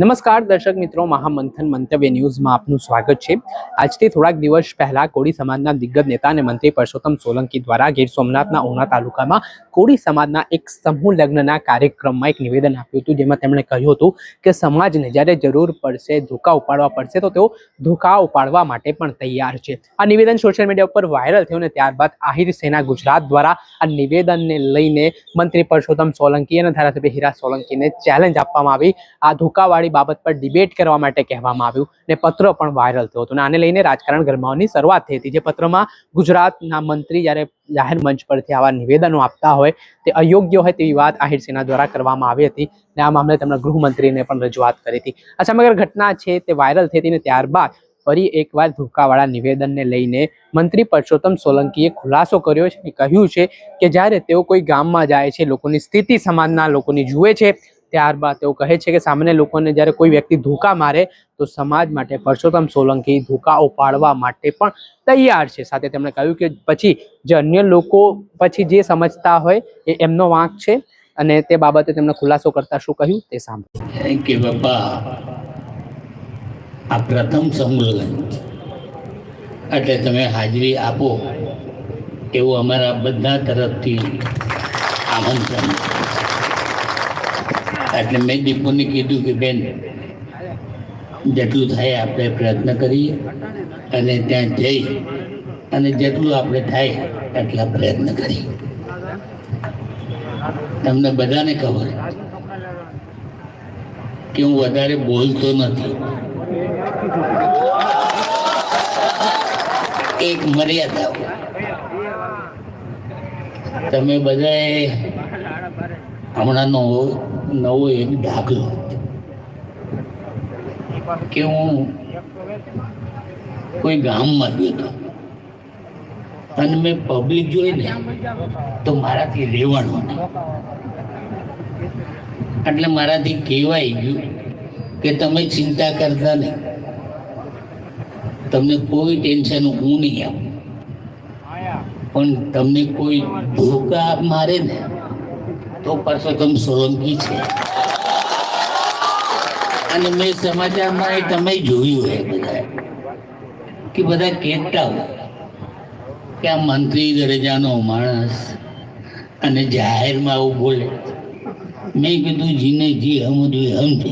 નમસ્કાર દર્શક મિત્રો, મહામંથન મંતવ્ય ન્યૂઝમાં આપનું સ્વાગત છે. આજથી થોડાક દિવસ પહેલા કોળી સમાજના દિગ્ગજ નેતા અને મંત્રી પરસોત્તમ સોલંકી દ્વારા ગીર સોમનાથના ઉના તાલુકામાં કોળી સમાજના એક સમૂહ લગ્નના કાર્યક્રમમાં એક નિવેદન આપ્યું હતું, જેમાં તેમણે કહ્યું હતું કે સમાજને જ્યારે જરૂર પડશે ધોકા ઉપાડવા પડશે, તો તેઓ ધોકા ઉપાડવા માટે પણ તૈયાર છે. આ નિવેદન સોશિયલ મીડિયા ઉપર વાયરલ થયું અને ત્યારબાદ આહિર સેના ગુજરાત દ્વારા આ નિવેદનને લઈને મંત્રી પરસોત્તમ સોલંકી અને ધારાસભ્ય હીરા સોલંકીને ચેલેન્જ આપવામાં આવી. આ ધોકાવાળી બાબત પર ડિબેટ કરવા માટે કહેવામાં આવ્યું ને પત્ર પણ વાયરલ થયો હતો અને આને લઈને રાજકારણ ગરમાવાની શરૂઆત થઈ હતી. જે પત્રમાં ગુજરાતના મંત્રી જ્યારે જાહેર મંચ પરથી આવા નિવેદનો આપતા હોય, તે અયોગ્ય હોય તેવી વાત આહિર સેના દ્વારા કરવામાં આવી હતી ને આ મામલે તેમણે ગૃહમંત્રીને પણ રજૂઆત કરી હતી. આ સમગ્ર ઘટના છે તે વાયરલ થઈ હતી ને ત્યારબાદ ફરી એકવાર ધોકાવાળા નિવેદનને લઈને મંત્રી પરસોત્તમ સોલંકીએ ખુલાસો કર્યો છે અને કહ્યું છે કે જ્યારે તેઓ કોઈ ગામમાં જાય છે, લોકોની સ્થિતિ સમાજના લોકોની જુએ છે ત્યારબાદ તેઓ કહે છે કે સામાન્ય લોકોને જ્યારે કોઈ વ્યક્તિ ધોકા મારે તો સમાજ માટે, પરસોત્તમ સોલંકી ધોકા ઉપાડવા માટે પણ તૈયાર છે. સાથે તેમણે કહ્યું કે પછી જે અન્ય લોકો પછી જે સમજતા હોય એ એમનો વાંક છે અને તે બાબતે તેમણે ખુલાસો કરતા શું કહ્યું તે સાંભળો. કે બાપા, આ પ્રથમ સમૂહ એટલે તમે હાજરી આપો એવું અમારા બધા તરફથી આમંત્રણ છે. એટલે મેં દીપુને કીધું કે બેન, જેટલું થાય આપણે પ્રયત્ન કરીએ અને ત્યાં જઈ અને જેટલું આપણે થાય એટલા પ્રયત્ન કરીએ. તમને બધાને ખબર કે હું વધારે બોલતો નથી. એક મર્યાદા તમે બધાએ હમણાં નવો નવો એક દાખલો કે હું કોઈ ગામમાં ગયો અને મેં પબ્લિક જોઈ ને, તો મારાથી રહેવાનું નહીં. એટલે મારાથી કહેવાય ગયું કે તમે ચિંતા કરતા નહીં. તમને કોઈ ટેન્શન હું નહીં આપું. પણ તમને કોઈ ધોકા મારે ને તો પરસોત્તમ સોલંકી છે. અને મેં સમાચારમાં એ તમે જોયું હોય બધા કે બધા કહેતા હોય કે આ મંત્રી દરજાનો માણસ અને જાહેરમાં આવું બોલે. મેં કીધું, જીને જી સમજવું સમજે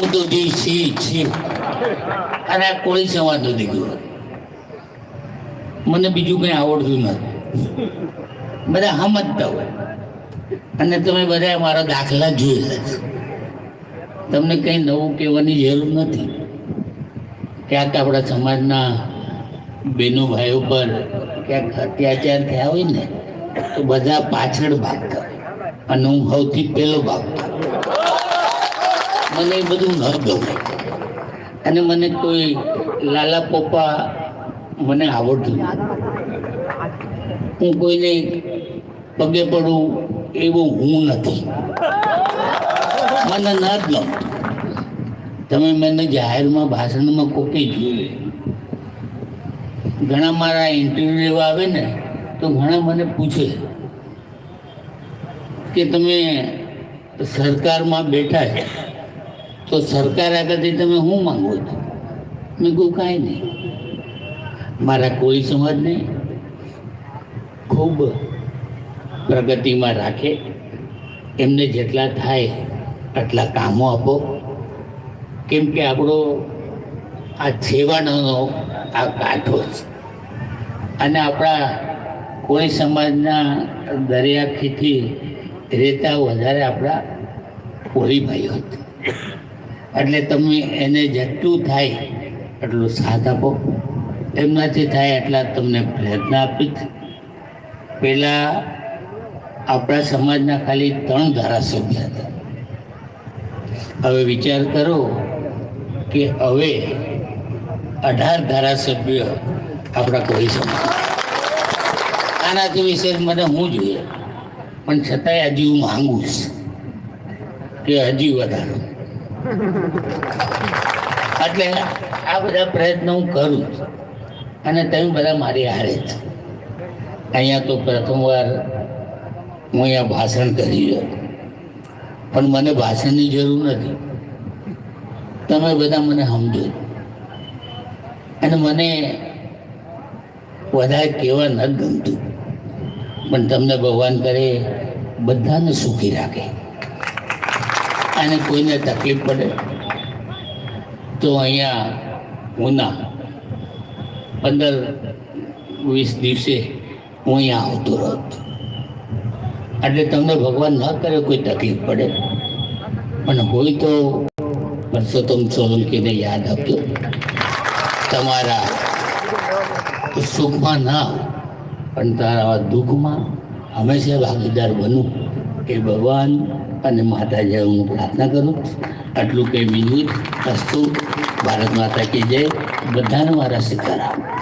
હું તો જી છે છે. અને આ કોળી સમાજનો દીકરો મને બીજું કંઈ આવડતું નથી. બધા સમજતા હોય અને તમે બધા મારા દાખલા જોઈ લે તમને કંઈ નવું કહેવાની જરૂર નથી ક્યાંક આપણા સમાજના બહેનો ભાઈઓ પર ક્યાંક અત્યાચાર થયા હોય ને, તો બધા પાછળ ભાગતા અને હું સૌથી પહેલો ભાગતો મને એ બધું ન ગમે. અને મને કોઈ લાલા પોપા મને આવડતું નથી. હું કોઈને પગે પડું એવું હું નથી. મને ના જ તમે મને જાહેરમાં, ભાષણમાં કોકે જોયું? ઘણા મારા ઇન્ટરવ્યુ લેવા આવે ને, તો ઘણા મને પૂછે કે તમે સરકારમાં બેઠા છે, તો સરકાર આગળથી તમે શું માંગો છો? મેં કહું કાંઈ નહીં. મારા કોળી સમાજને ખૂબ પ્રગતિમાં રાખે. એમને જેટલા થાય એટલા કામો આપો. કેમ કે આપણો આ છેવાડાનો આ કાંઠો છે અને આપણા કોઈ સમાજના દરિયાખીથી રહેતા વધારે આપણા કોળી ભાઈઓ એટલે તમે એને જેટલું થાય એટલું સાથ આપો. એમનાથી થાય એટલા તમને પ્રયત્ન આપીશ. પહેલાં આપણા સમાજના ખાલી ત્રણ ધારાસભ્ય હતા. હવે વિચાર કરો કે હવે અઢાર ધારાસભ્ય આપણા કોઈ સમાજ. આનાથી વિશેષ મને હું જોઈએ? પણ છતાંય હજી હું માંગુ છું કે હજી વધારો. એટલે આ બધા પ્રયત્નો હું કરું અને તમે બધા મારી હારે જ અહીંયા તો પ્રથમવાર હું અહીંયા ભાષણ કરી રહ્યો. પણ મને ભાષણની જરૂર નથી. તમે બધા મને સમજો. અને મને વધારે કહેવા ન ગમતું. પણ તમને ભગવાન કરે, બધાને સુખી રાખે. અને કોઈને તકલીફ પડે, તો અહીંયા ઉના પંદર વીસ દિવસે હું અહીંયા આવતો રહું એટલે તમને ભગવાન ન કરે કોઈ તકલીફ પડે. પણ હોય તો પરસોત્તમ સોલંકીને યાદ આપજો. તમારા સુખમાં ના પણ તારા દુઃખમાં હંમેશા ભાગીદાર બનું એ ભગવાન અને માતાજી હું પ્રાર્થના કરું. આટલું કંઈ બીજું વસ્તુ ભારત માતા કી જય. બધાને મારા સીતારામ.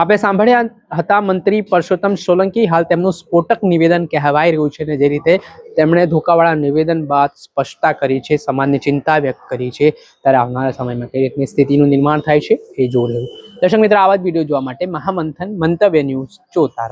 આપે સાંભળ્યા હતા મંત્રી પરસોત્તમ સોલંકી હાલ તેમનું સ્ફોટક નિવેદન કહેવાઈ રહ્યું છે અને જે રીતે તેમણે ધોકાવાળા નિવેદન બાદ સ્પષ્ટતા કરી છે, સમાજની ચિંતા વ્યક્ત કરી છે. ત્યારે આવનારા સમયમાં કઈ રીતની સ્થિતિનું નિર્માણ થાય છે એ જોઈ રહ્યું. દર્શક મિત્રો, આવા જ વીડિયો જોવા માટે મહામંથન મંતવ્ય ન્યૂઝ જોતા